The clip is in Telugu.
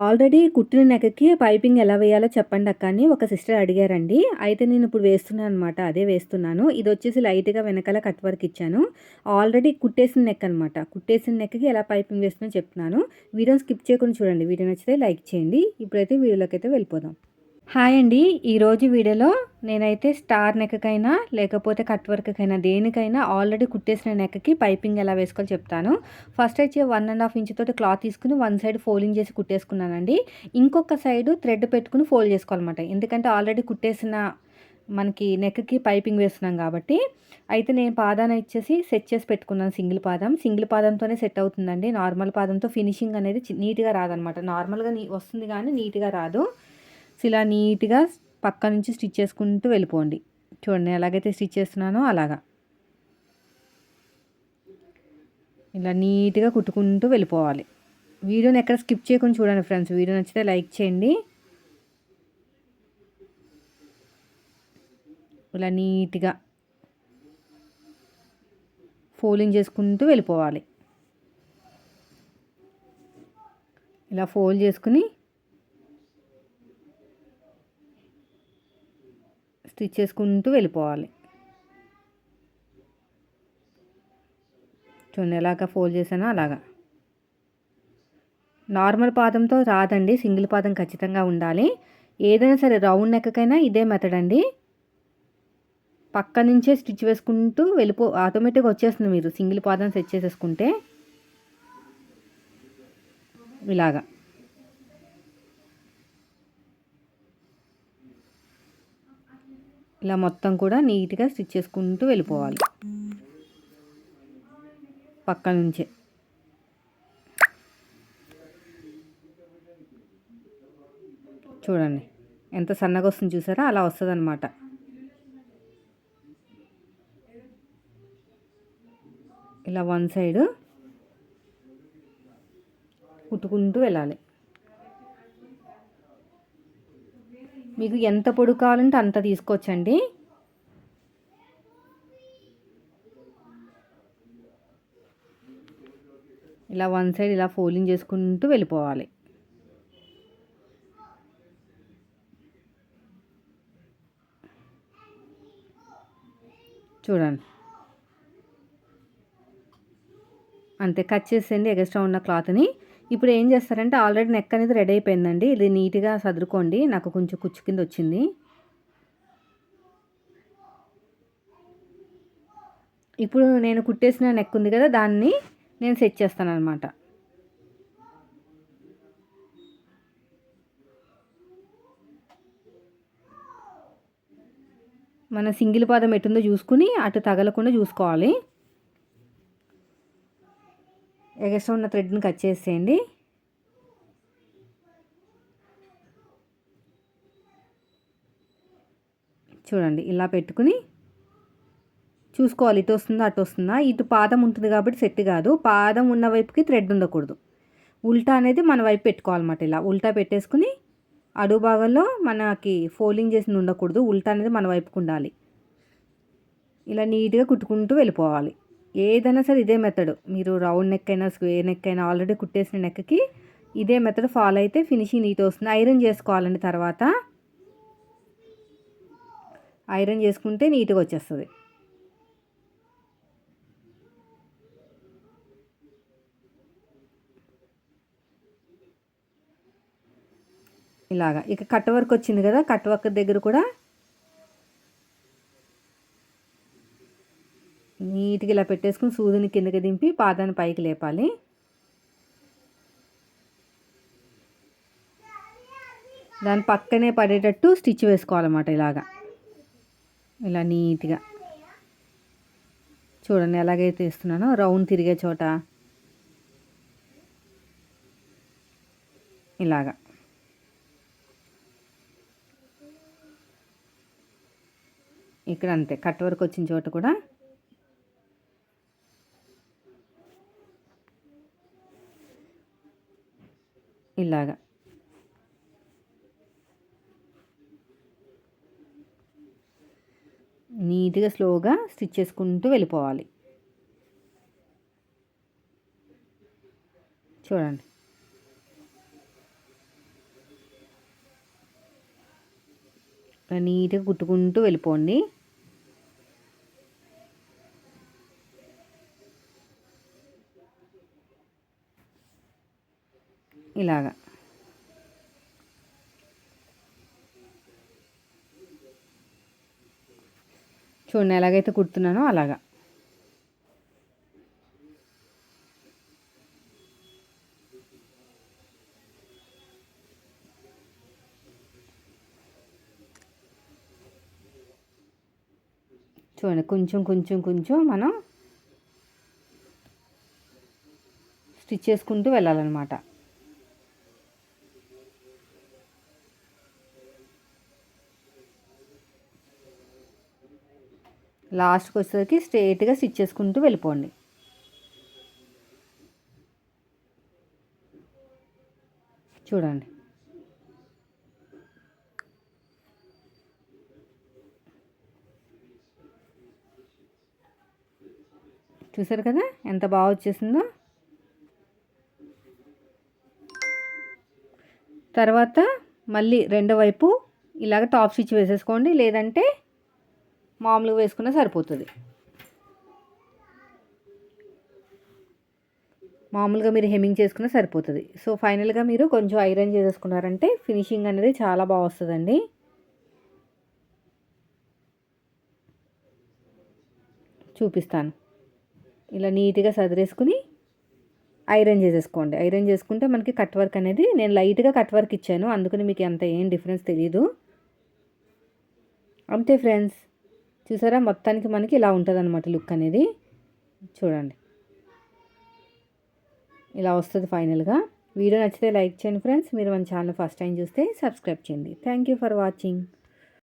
ఆల్రెడీ కుట్టిన నెక్కకి పైపింగ్ ఎలా వేయాలో చెప్పండి అక్క అని ఒక సిస్టర్ అడిగారండి. అయితే నేను ఇప్పుడు వేస్తున్నాను అనమాట అదే వేస్తున్నాను. ఇది వచ్చేసి లైట్గా వెనకాల కట్ వర్క్ ఇచ్చాను. ఆల్రెడీ కుట్టేసిన నెక్ అనమాట కుట్టేసిన నెక్కి ఎలా పైపింగ్ వేస్తున్నా చెప్తున్నాను. వీడియోని స్కిప్ చేయకుండా చూడండి. వీడియో నచ్చితే లైక్ చేయండి. ఇప్పుడైతే వీడియోలోకి అయితే వెళ్ళిపోదాం. హాయ్ అండి. ఈరోజు వీడియోలో నేనైతే స్టార్ నెక్కకైనా లేకపోతే కట్ వర్క్కైనా దేనికైనా ఆల్రెడీ కుట్టేసిన నెక్కకి పైపింగ్ ఎలా వేసుకోవాలో చెప్తాను. ఫస్ట్ అయితే వన్ అండ్ హాఫ్ ఇంచ్ తోటి క్లాత్ తీసుకుని వన్ సైడ్ ఫోల్డింగ్ చేసి కుట్టేసుకున్నానండి. ఇంకొక సైడ్ థ్రెడ్ పెట్టుకుని ఫోల్డ్ చేసుకోవాలన్నమాట. ఎందుకంటే ఆల్రెడీ కుట్టేసిన మనకి నెక్కి పైపింగ్ వేస్తున్నాం కాబట్టి. అయితే నేను పాదాన ఇచ్చేసి సెట్ చేసి పెట్టుకున్నాను సింగిల్ పాదం. సింగిల్ పాదంతోనే సెట్ అవుతుందండి. నార్మల్ పాదంతో ఫినిషింగ్ అనేది నీట్గా రాదనమాట నార్మల్గా వస్తుంది కానీ నీట్గా రాదు. ఇలా నీట్గా పక్క నుంచి స్టిచ్ చేసుకుంటూ వెళ్ళిపోండి. చూడండి ఎలాగైతే స్టిచ్ చేస్తున్నానో అలాగా. ఇలా నీట్గా కుట్టుకుంటూ వెళ్ళిపోవాలి. వీడియోని ఎక్కడ స్కిప్ చేయకుండా చూడండి ఫ్రెండ్స్. వీడియో నచ్చితే లైక్ చేయండి. ఇలా నీట్గా ఫోల్డింగ్ చేసుకుంటూ వెళ్ళిపోవాలి. ఇలా ఫోల్డ్ చేసుకుని స్టిచ్ చేసుకుంటూ వెళ్ళిపోవాలి. చూడండి ఎలాగ ఫోల్డ్ చేశానో అలాగా. నార్మల్ పాదంతో రాదండి సింగిల్ పాదం ఖచ్చితంగా ఉండాలి. ఏదైనా సరే రౌండ్ నెక్కకైనా ఇదే మెథడ్ అండి. పక్క నుంచే స్టిచ్ వేసుకుంటూ వెళ్ళిపో ఆటోమేటిక్గా వచ్చేస్తుంది మీరు సింగిల్ పాదం సెట్ చేసేసుకుంటే. ఇలాగా. ఇలా మొత్తం కూడా నీట్గా స్టిచ్ చేసుకుంటూ వెళ్ళిపోవాలి. పక్క నుంచే. చూడండి ఎంత సన్నగా వస్తుంది చూసారా? అలా వస్తుంది అనమాట ఇలా వన్ సైడ్ కుట్టుకుంటూ వెళ్ళాలి. మీకు ఎంత పొడుగు కావాలంటే అంత తీసుకోవచ్చండి ఇలా వన్ సైడ్ ఇలా ఫోల్డింగ్ చేసుకుంటూ వెళ్ళిపోవాలి. చూడండి. అంతే కట్ చేసేయండి ఎగస్ట్రా ఉన్న క్లాత్ని ఇప్పుడు ఏం చేస్తారంటే ఆల్రెడీ నెక్ అనేది రెడీ అయిపోయిందండి. ఇది నీట్గా సదురుకోండి. నాకు కొంచెం కుచ్చు కింద వచ్చింది. ఇప్పుడు నేను కుట్టేసిన నెక్ ఉంది కదా దాన్ని నేను సెట్ చేస్తాను అనమాట మన సింగిల్ పాదం ఎటుందో చూసుకుని అటు తగలకుండా చూసుకోవాలి. ఎగస్ట్రా ఉన్న థ్రెడ్ని కట్ చేసేయండి. చూడండి ఇలా పెట్టుకుని చూసుకోవాలి ఇటు వస్తుందా అటు వస్తుందా? ఇటు పాదం ఉంటుంది కాబట్టి సెట్ కాదు. పాదం ఉన్న వైపుకి థ్రెడ్ ఉండకూడదు. ఉల్టా అనేది మన వైపు పెట్టుకోవాలన్నమాట ఇలా. ఉల్టా పెట్టేసుకుని అడుగు భాగంలో మనకి ఫోల్డింగ్ చేసింది ఉండకూడదు. ఉల్టా అనేది మన వైపుకు ఉండాలి. ఇలా నీట్గా కుట్టుకుంటూ వెళ్ళిపోవాలి. ఏదైనా సరే ఇదే మెథడ్ మీరు రౌండ్ నెక్ అయినా స్క్వేర్ నెక్ అయినా ఆల్రెడీ కుట్టేసిన నెక్కి ఇదే మెథడ్ ఫాలో అయితే ఫినిషింగ్ నీట్ వస్తుంది. ఐరన్ చేసుకోవాలండి తర్వాత. ఐరన్ చేసుకుంటే నీట్గా వచ్చేస్తుంది. ఇలాగా. ఇక కట్ వర్క్ వచ్చింది కదా కట్ వర్క్ దగ్గర కూడా నీట్గా ఇలా పెట్టేసుకుని సూదిని కిందకి దింపి పాదాన్ని పైకి లేపాలి. దాని పక్కనే పడేటట్టు స్టిచ్ వేసుకోవాలన్నమాట ఇలాగా. ఇలా నీట్గా. చూడండి ఎలాగైతే ఇస్తున్నానో రౌండ్ తిరిగే చోట. ఇలాగా. ఇక్కడ అంతే కట్ వరకు వచ్చిన చోట కూడా ఇలాగా. నీట్గా స్లోగా స్టిచ్ చేసుకుంటూ వెళ్ళిపోవాలి. చూడండి. నీట్గా కుట్టుకుంటూ వెళ్ళిపోండి. ఇలాగా. చూడండి ఎలాగైతే కుడుతున్నానో అలాగా. చూడండి కొంచెం కొంచెం కొంచెం మనం స్టిచ్ చేసుకుంటూ వెళ్ళాలన్నమాట. లాస్ట్కి వచ్చేసరికి స్ట్రేట్గా స్టిచ్ చేసుకుంటూ వెళ్ళిపోండి. చూడండి. చూసారు కదా ఎంత బాగా వచ్చేసిందో? తర్వాత మళ్ళీ రెండో వైపు ఇలాగ టాప్ స్టిచ్ వేసేసుకోండి. లేదంటే మామూలుగా వేసుకున్నా సరిపోతుంది. మామూలుగా మీరు హెమ్మింగ్ చేసుకున్నా సరిపోతుంది. సో ఫైనల్గా మీరు కొంచెం ఐరన్ చేసేసుకున్నారంటే ఫినిషింగ్ అనేది చాలా బాగా వస్తుందండి. చూపిస్తాను. ఇలా నీట్గా సదిరేసుకుని ఐరన్ చేసేసుకోండి. ఐరన్ చేసుకుంటే మనకి కట్ వర్క్ అనేది నేను లైట్గా కట్ వర్క్ ఇచ్చాను. అందుకని మీకు అంత ఏం డిఫరెన్స్ తెలియదు అంతే ఫ్రెండ్స్. చూసారా? మొత్తానికి మనకి ఇలా ఉంటుంది అనమాట లుక్ అనేది. చూడండి. ఇలా వస్తుంది ఫైనల్గా. వీడియో నచ్చితే లైక్ చేయండి ఫ్రెండ్స్. మీరు మన ఛానల్ ఫస్ట్ టైం చూస్తే సబ్స్క్రైబ్ చేయండి. Thank you for watching.